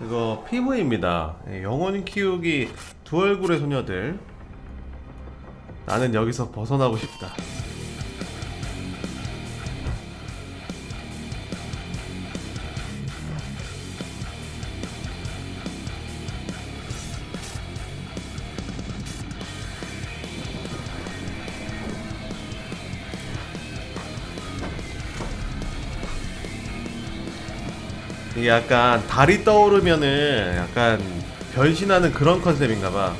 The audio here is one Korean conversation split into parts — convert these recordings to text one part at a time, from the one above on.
이거 PV입니다. 예, 영혼 키우기 두 얼굴의 소녀들. 나는 여기서 벗어나고 싶다. 이게 약간 달이 떠오르면은 약간 변신하는 그런 컨셉인가봐.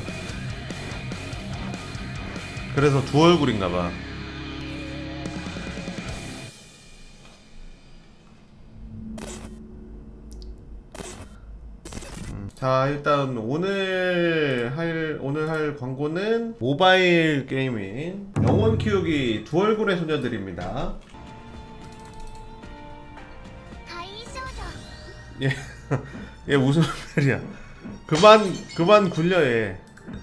그래서 두 얼굴인가봐. 음, 자 일단 오늘 할 오늘 할 광고는 모바일 게임인 영혼 키우기 두 얼굴의 소녀들입니다. 얘, 얘 무슨 말이야? 그만 그만 굴려 얘.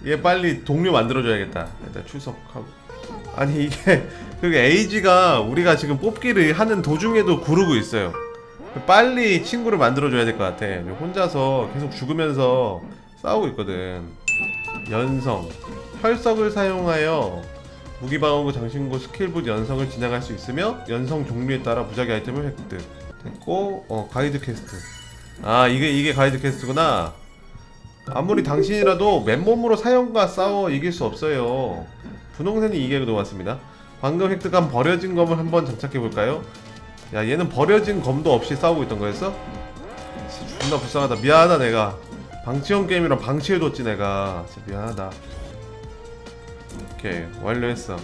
얘 빨리 동료 만들어줘야겠다. 일단 출석하고. 아니 이게 그 에이지가 우리가 지금 뽑기를 하는 도중에도 구르고 있어요. 빨리 친구를 만들어줘야 될 것 같아. 혼자서 계속 죽으면서 싸우고 있거든. 연성 혈석을 사용하여 무기방어구 장신구 스킬북 연성을 진행할 수 있으며 연성 종류에 따라 무작위 아이템을 획득. 됐고 어 가이드 퀘스트. 아 이게 이게 가이드 퀘스트구나. 아무리 당신이라도 맨몸으로 사형과 싸워 이길 수 없어요. 분홍색이 이게 놓았습니다. 방금 획득한 버려진 검을 한번 장착해 볼까요? 야 얘는 버려진 검도 없이 싸우고 있던 거였어? 존나 불쌍하다. 미안하다 내가. 방치형 게임이랑 방치해뒀지 내가. 진짜 미안하다. 오케이 완료했어.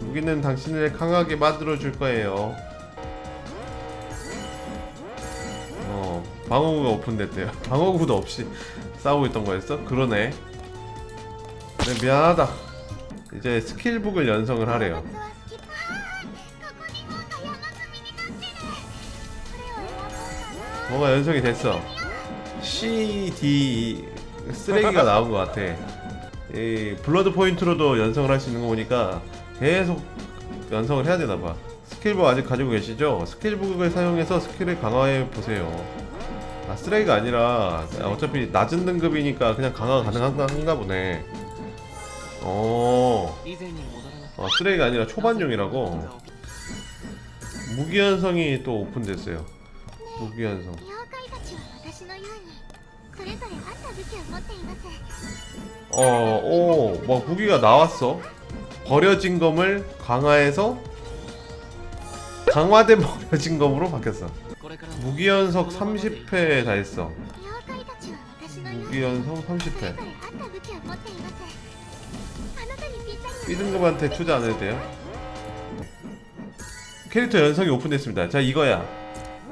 무기는 당신을 강하게 만들어 줄 거예요. 방어구가 오픈됐대요. 방어구도 없이 싸우고 있던 거였어? 그러네. 네, 미안하다. 이제 스킬북을 연성을 하래요. 뭔가 연성이 됐어. CD e. 쓰레기가 나온 것 같아. 이 블러드 포인트로도 연성을 할 수 있는 거 보니까 계속 연성을 해야 되나 봐. 스킬북 아직 가지고 계시죠? 스킬북을 사용해서 스킬을 강화해 보세요. 쓰레기가 아니라 어차피 낮은 등급이니까 그냥 강화 가능한가 보네. 어. 어 쓰레기가 아니라 초반용이라고. 무기현성이 또 오픈됐어요. 무기현성. 어, 오, 뭐 무기가 나왔어. 버려진 검을 강화해서 강화된 버려진 검으로 바뀌었어. 무기연속 30회 다 했어. 무기연속 30회. 삐등급한테 투자 안 해도 돼요? 캐릭터 연성이 오픈됐습니다. 자, 이거야.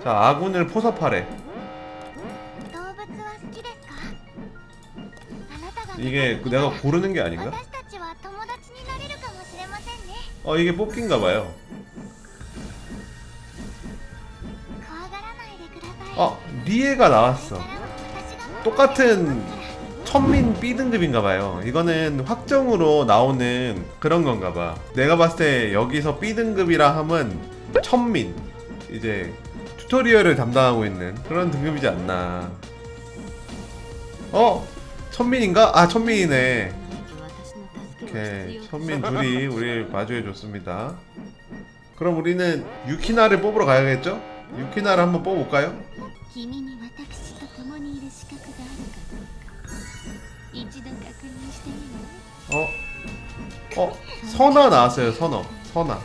자, 아군을 포섭하래. 이게 내가 고르는 게 아닌가? 어, 이게 뽑기인가봐요. 어 리에가 나왔어 똑같은 천민 B등급인가봐요 이거는 확정으로 나오는 그런 건가봐 내가 봤을 때 여기서 B등급이라 함은 천민 이제 튜토리얼을 담당하고 있는 그런 등급이지 않나 어? 천민인가? 아 천민이네 오케이 천민 둘이 우리를 마주해줬습니다 그럼 우리는 유키나를 뽑으러 가야겠죠? 유키나를 한번 뽑아볼까요? 君に私と共にいる資格があるかどうか一度確認してみる 어? 어? 선화 나왔어요 선어 선화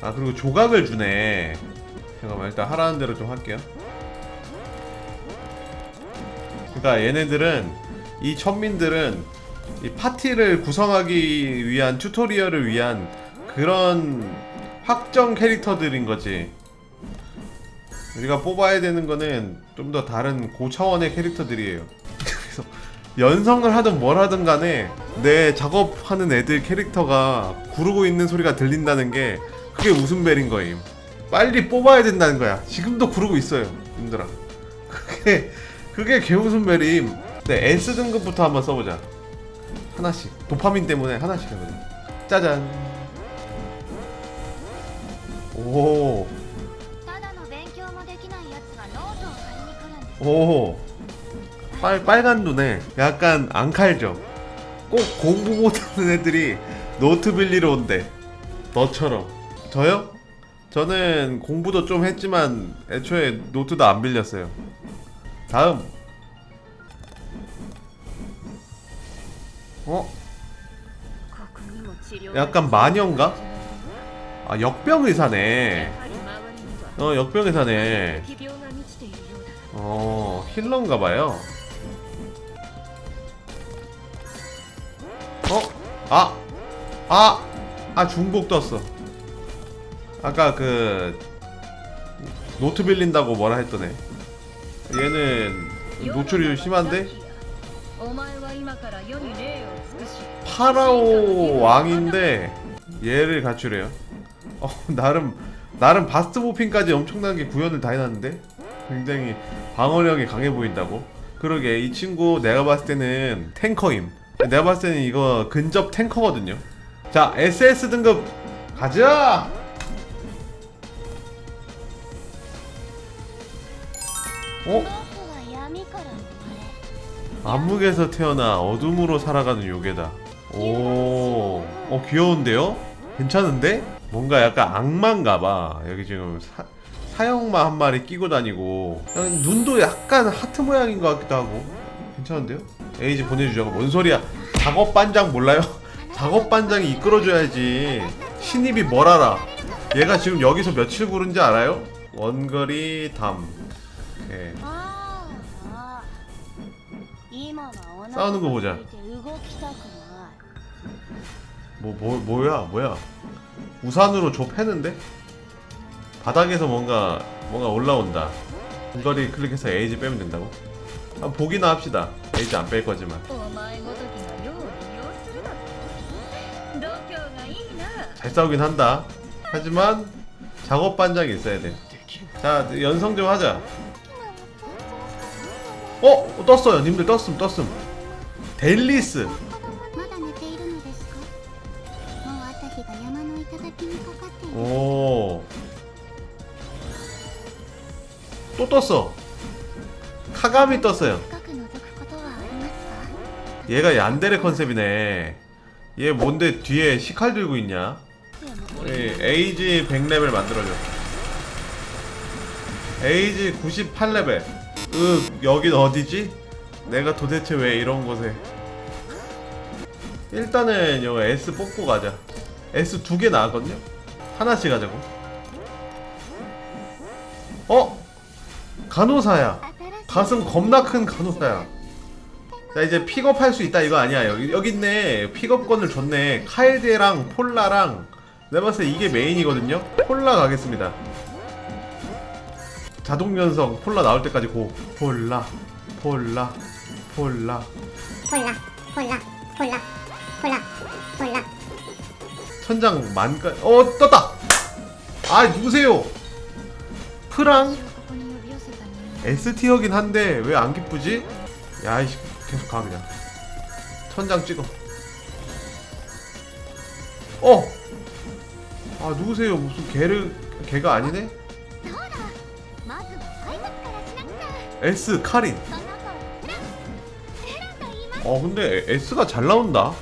아 그리고 조각을 주네 잠깐만 일단 하라는 대로 좀 할게요 그러니까 얘네들은 이 천민들은 이 파티를 구성하기 위한 튜토리얼을 위한 그런 확정 캐릭터들인 거지 우리가 뽑아야 되는 거는 좀 더 다른 고차원의 캐릭터들이에요 그래서 연성을 하든 뭘 하든 간에 내 작업하는 애들 캐릭터가 구르고 있는 소리가 들린다는 게 그게 웃음벨인 거임. 빨리 뽑아야 된다는 거야. 지금도 구르고 있어요, 님들아. 그게 그게 개웃음 벨임. 네, S 등급부터 한번 써보자. 하나씩. 도파민 때문에 하나씩 해보자. 짜잔. 오, 오 빨, 빨간 눈에 약간 앙칼죠. 꼭 공부 못하는 애들이 노트 빌리로 온대 너처럼 저요? 저는 공부도 좀 했지만 애초에 노트도 안 빌렸어요 다음 어? 약간 마녀인가? 아 역병의사네 어 역병의사네 어 힐러인가 봐요. 어? 아! 아! 아 중복 떴어. 아까 그 노트 빌린다고 뭐라 했던 애. 얘는 노출이 심한데? 파라오 왕인데 얘를 가출해요. 어 나름 나름 바스트 보핑까지 엄청난 게 구현을 다 해놨는데. 굉장히 방어력이 강해 보인다고 그러게 이 친구 내가 봤을 때는 탱커임 내가 봤을 때는 이거 근접 탱커거든요 자 SS 등급 가자 어? 암흑에서 태어나 어둠으로 살아가는 요괴다 오, 어 귀여운데요? 괜찮은데? 뭔가 약간 악마인가봐 여기 지금 사, 사형마 한 마리 끼고 다니고 눈도 약간 하트 모양인 것 같기도 하고 괜찮은데요? 에이지 보내주자고 뭔 소리야 작업 반장 몰라요? 작업 반장이 이끌어줘야지 신입이 뭘 알아 얘가 지금 여기서 며칠 구른지 알아요? 원거리 담 예. 오케이. 싸우는 거 보자 뭐, 뭐, 뭐야 뭐야 우산으로 좁 패는데? 바닥에서 뭔가 뭔가 올라온다. 중거리 클릭해서 에이지 빼면 된다고? 한번 보기나 합시다. 에이지 안 뺄 거지만. 잘 싸우긴 한다. 하지만 작업 반장이 있어야 돼자 연성 좀 하자. 어? 떴어요. 님들 떴음 떴음. 델리스. 오. 또 떴어. 카감이 떴어요. 얘가 얀데레 컨셉이네. 얘 뭔데 뒤에 시칼 들고 있냐? 에이지 100레벨 만들어줘. 에이지 98레벨. 으 여긴 어디지? 내가 도대체 왜 이런 곳에? 일단은 여기 S 뽑고 가자. S 두 개 나왔거든요? 하나씩 하자고. 어? 간호사야. 가슴 겁나 큰 간호사야. 자 이제 픽업할 수 있다 이거 아니야. 여기, 여기 있네. 픽업권을 줬네. 카일드랑 폴라랑. 내 봤을 때 이게 메인이거든요. 폴라 가겠습니다. 자동 연성 폴라 나올 때까지 고. 폴라 폴라 폴라. 폴라 폴라 폴라 폴라 폴라. 천장 만까 어 떴다! 아 누구세요? 프랑? S티어긴 한데 왜 안 기쁘지? 야이씨 계속 가 그냥. 천장 찍어. 어! 아 누구세요? 무슨 개를 개가 아니네? S 카린. 어 근데 S가 잘 나온다.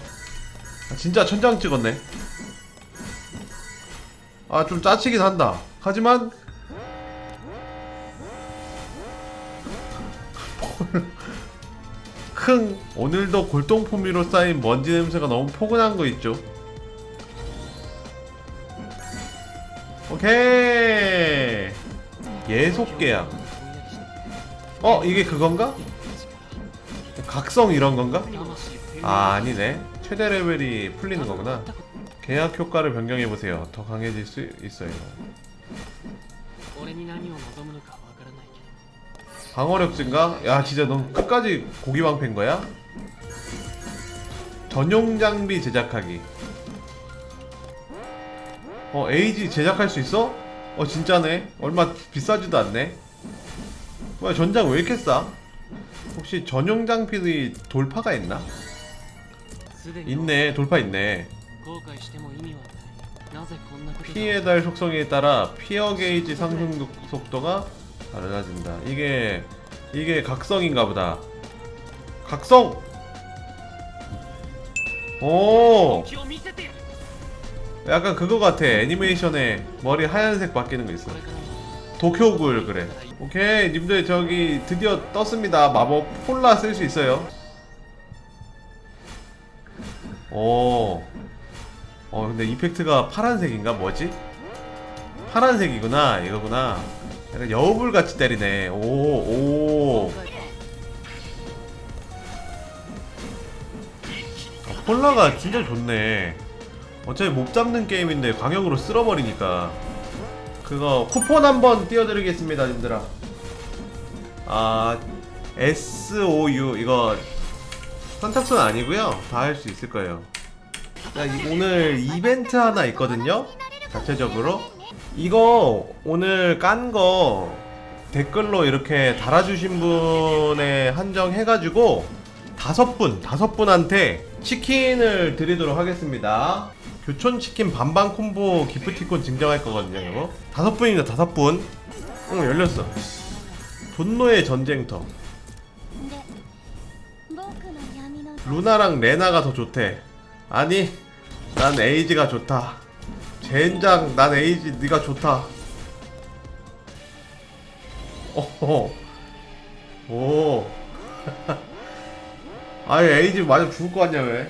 아, 진짜 천장 찍었네. 아 좀 짜치긴 한다. 하지만 흥 오늘도 골동품위로 쌓인 먼지 냄새가 너무 포근한 거 있죠? 오케이. 예속 계약. 어 이게 그건가? 각성 이런 건가? 아 아니네. 최대 레벨이 풀리는 거구나. 계약 효과를 변경해 보세요. 더 강해질 수 있어요 방어력증가? 야 진짜 넌 끝까지 고기방패인 거야? 전용 장비 제작하기 어 에이지 제작할 수 있어? 어 진짜네 얼마 비싸지도 않네 뭐야 전장 왜 이렇게 싸? 혹시 전용 장비의 돌파가 있나? 있네 돌파 있네 피해 달 속성에 따라 피어 게이지 상승 속도가 달라진다. 이게 이게 각성인가 보다. 각성! 오! 약간 그거 같아. 애니메이션에 머리 하얀색 바뀌는 거 있어. 도쿄굴 그래. 오케이 님들 저기 드디어 떴습니다. 마법 폴라 쓸 수 있어요. 오. 어 근데 이펙트가 파란색인가? 뭐지? 파란색이구나 이거구나. 약간 여우불 같이 때리네. 오, 오. 아, 폴라가 진짜 좋네. 어차피 못 잡는 게임인데 광역으로 쓸어버리니까. 그거 쿠폰 한번 띄워드리겠습니다, 님들아. 아, SOU 이거 선착순 아니고요. 다 할 수 있을 거예요. 자, 오늘 이벤트 하나 있거든요. 자체적으로 이거 오늘 깐 거 댓글로 이렇게 달아주신 분에 한정해가지고 다섯 분, 다섯 분한테 치킨을 드리도록 하겠습니다. 교촌 치킨 반반 콤보 기프티콘 증정할 거거든요, 이거. 다섯 분입니다, 다섯 분. 응, 열렸어. 분노의 전쟁터. 루나랑 레나가 더 좋대. 아니, 난 에이지가 좋다. 젠장, 난 에이지 네가 좋다. 어허. 오. 아니 에이지 맞아 죽을 것 같냐 왜?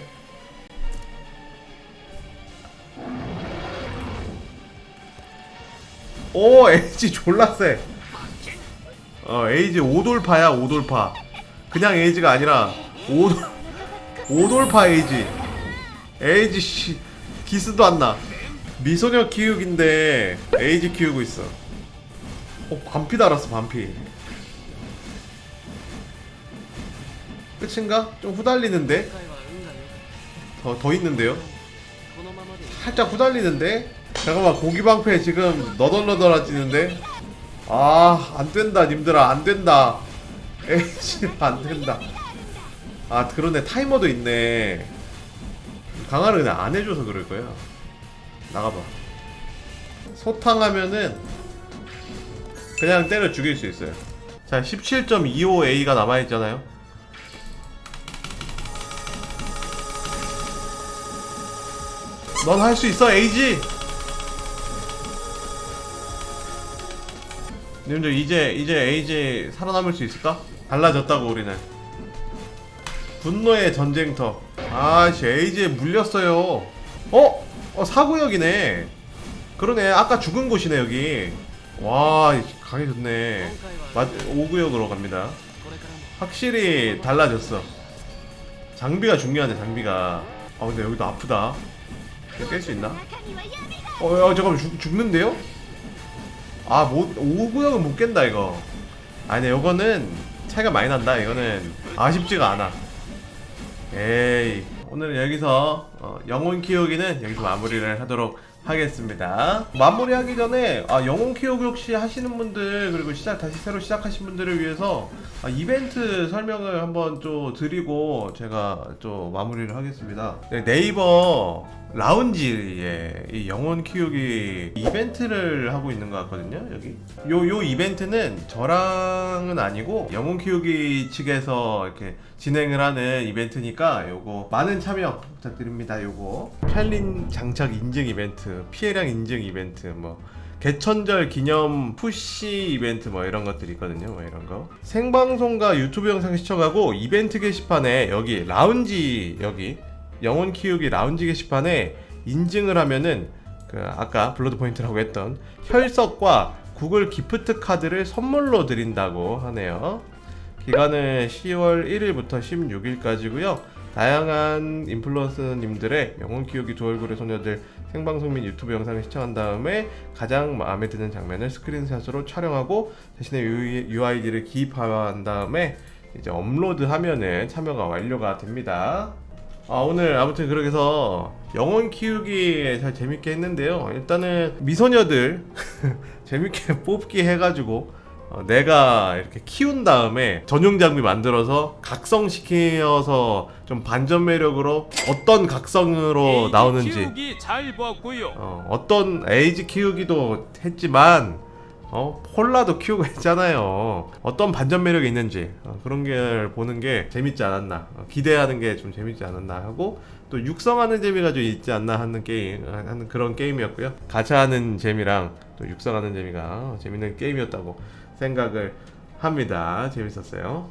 오 에이지 졸라 세. 어 에이지 5돌파야 5돌파. 그냥 에이지가 아니라 5 5돌파 에이지. 에이지 씨 기스도 안 나. 미소녀 키우기인데 에이지 키우고 있어 어 반피 달았어 반피 끝인가? 좀 후달리는데? 더, 더 있는데요? 살짝 후달리는데? 잠깐만 고기방패 지금 너덜너덜해지는데? 아 안된다 님들아 안된다 에이씨 안된다 아 그러네 타이머도 있네 강화를 그냥 안해줘서 그럴거야 나가봐. 소탕하면은 그냥 때려 죽일 수 있어요. 자 17.25A가 남아있잖아요. 넌 할 수 있어 에이지? 님들 이제 이제 에이지 살아남을 수 있을까? 달라졌다고 우리는. 분노의 전쟁터. 아씨 에이지에 물렸어요. 어? 어 사구역이네. 그러네. 아까 죽은 곳이네 여기. 와 강해졌네. 맞 5구역으로 갑니다. 확실히 달라졌어. 장비가 중요하네 장비가. 아 근데 여기도 아프다. 깰 수 있나? 어 야, 잠깐만. 죽, 죽는데요? 아 못, 5구역은 못 깬다 이거. 아니 이거는 차이가 많이 난다. 이거는 아쉽지가 않아. 에이. 오늘은 여기서, 어, 영혼 키우기는 여기서 마무리를 하도록 하겠습니다. 마무리하기 전에 아, 영혼 키우기 혹시 하시는 분들 그리고 시작 다시 새로 시작하신 분들을 위해서 아, 이벤트 설명을 한번 좀 드리고 제가 좀 마무리를 하겠습니다. 네, 네이버 라운지에 이 영혼 키우기 이벤트를 하고 있는 것 같거든요. 여기 요 요 이벤트는 저랑은 아니고 영혼 키우기 측에서 이렇게 진행을 하는 이벤트니까 요거 많은 참여 부탁드립니다. 요거 챌린 장착 인증 이벤트, 피해량 인증 이벤트 뭐 개천절 기념 푸시 이벤트 뭐 이런 것들이 있거든요. 뭐 이런 거. 생방송과 유튜브 영상 시청하고 이벤트 게시판에 여기 라운지 여기 영혼 키우기 라운지 게시판에 인증을 하면은 그 아까 블러드 포인트라고 했던 혈석과 구글 기프트 카드를 선물로 드린다고 하네요. 기간은 10월 1일부터 16일까지고요. 다양한 인플루언서님들의 영혼 키우기 두 얼굴의 소녀들 생방송 및 유튜브 영상을 시청한 다음에 가장 마음에 드는 장면을 스크린샷으로 촬영하고 자신의 UID를 기입한 다음에 이제 업로드하면은 참여가 완료가 됩니다. 아 오늘 아무튼 그렇게 해서 영혼 키우기 잘 재밌게 했는데요. 일단은 미소녀들 재밌게 뽑기 해가지고 어, 내가 이렇게 키운 다음에 전용 장비 만들어서 각성시켜서 좀 반전 매력으로 어떤 각성으로 나오는지 키우기 잘 봤고요. 어, 어떤 에이지 키우기도 했지만 어, 폴라도 키우고 했잖아요. 어떤 반전 매력이 있는지 어, 그런 걸 보는 게 재밌지 않았나 어, 기대하는 게 좀 재밌지 않았나 하고 또 육성하는 재미가 좀 있지 않나 하는 게임 아, 하는 그런 게임이었고요. 가차하는 재미랑 또 육성하는 재미가 어, 재밌는 게임이었다고 생각을 합니다. 재밌었어요.